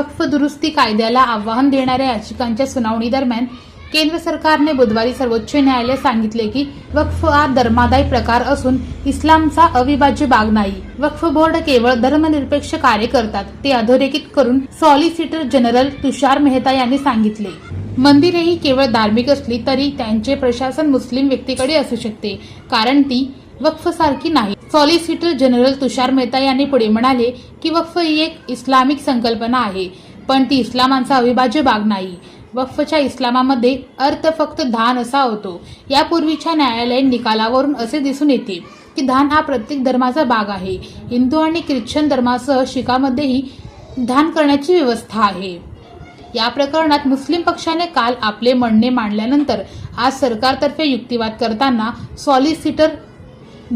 वक्फ दुरुस्ती कायद्याला आव्हान देणाऱ्या याचिकांच्या सुनावणी दरम्यान केंद्र सरकारने बुधवारी सर्वोच्च न्यायालय सांगितले की वक्फ हा धर्मादाय प्रकार असून इस्लामचा अविभाज्य भाग नाही. वक्फ बोर्ड केवळ धर्मनिरपेक्ष कार्य करतात ते अधोरेखित करून सॉलिसिटर जनरल तुषार मेहता यांनी सांगितले. मंदिरेही केवळ धार्मिक असली तरी त्यांचे प्रशासन मुस्लिम व्यक्तीकडे असू शकते कारण ती वक्फ सारखी नाही. सॉलिसिटर जनरल तुषार मेहता यांनी पुढे म्हणाले की वक्फ ही एक इस्लामिक संकल्पना आहे पण ती इस्लामांचा अविभाज्य भाग नाही. वक्फच्या इस्लामामध्ये अर्थ फक्त धान असा होतो. यापूर्वीच्या न्यायालयीन निकालावरून असे दिसून येते की धान हा प्रत्येक धर्माचा भाग आहे. हिंदू आणि ख्रिश्चन धर्मासह शिखामध्येही धान करण्याची व्यवस्था आहे. या प्रकरणात मुस्लिम पक्षाने काल आपले म्हणणे मांडल्यानंतर आज सरकारतर्फे युक्तिवाद करताना सॉलिसिटर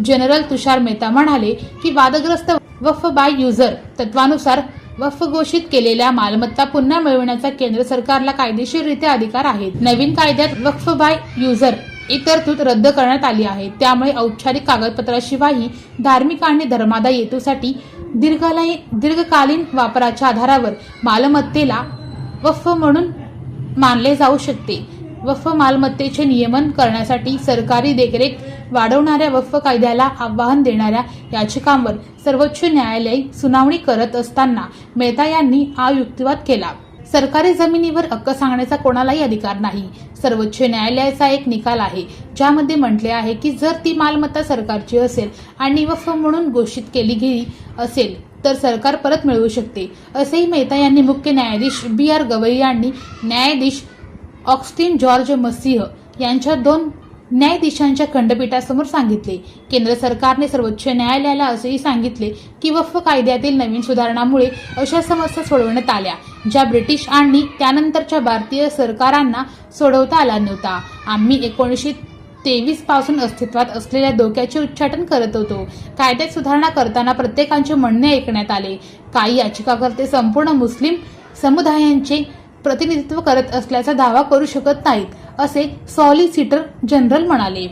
जनरल तुषार मेहता म्हणाले की वादग्रस्त वफ बाय युजर तत्वानुसार वफ घोषित केलेल्या मालमत्ता पुन्हा मिळवण्याचा केंद्र सरकारला कायदेशीररित्या अधिकार आहेत. नवीन कायद्यात वक्फ बाय युजर ही तरतूद रद्द करण्यात आली आहे. त्यामुळे औपचारिक कागदपत्राशिवायही धार्मिक आणि धर्मादाय हेतूसाठी दीर्घकालीन दीर्घकालीन वापराच्या आधारावर मालमत्तेला वफ म्हणून मानले जाऊ शकते. वफ मालमत्तेचे नियमन करण्यासाठी सरकारी देखरेख वाढवणाऱ्या वक्फ कायद्याला आव्हान देणाऱ्या याचिकांवर सर्वोच्च न्यायालय सुनावणी करत असताना मेहता यांनी हा युक्तिवाद केला. सरकारी जमिनीवर हक्क सांगण्याचा कोणालाही अधिकार नाही. सर्वोच्च न्यायालयाचा एक निकाल आहे ज्यामध्ये म्हटले आहे की जर ती मालमत्ता सरकारची असेल आणि वफ म्हणून घोषित केली गेली असेल तर सरकार परत मिळवू शकते असेही मेहता यांनी मुख्य न्यायाधीश बी आर गवई यांनी न्यायाधीश ऑक्स्टिन जॉर्ज मसिह यांच्या दोन न्यायाधीशांच्या खंडपीठासमोर सांगितले. केंद्र सरकारने सर्वोच्च न्यायालयाला असेही सांगितले की वफ कायद्यातील नवीन सुधारणामुळे अशा समस्या सोडवण्यात आल्या ज्या ब्रिटिश आणि त्यानंतरच्या भारतीय सरकारांना सोडवता आला नव्हता. आम्ही एकोणीसशे तेवीसपासून अस्तित्वात असलेल्या धोक्याचे उच्चाटन करत होतो. कायद्यात सुधारणा करताना प्रत्येकांचे म्हणणे ऐकण्यात आले. काही याचिकाकर्ते संपूर्ण मुस्लिम समुदायांचे प्रतिनिधित्व करत असल्याचा दावा करू शकत नाहीत. असे सॉलिसिटर जनरल म्हणाले.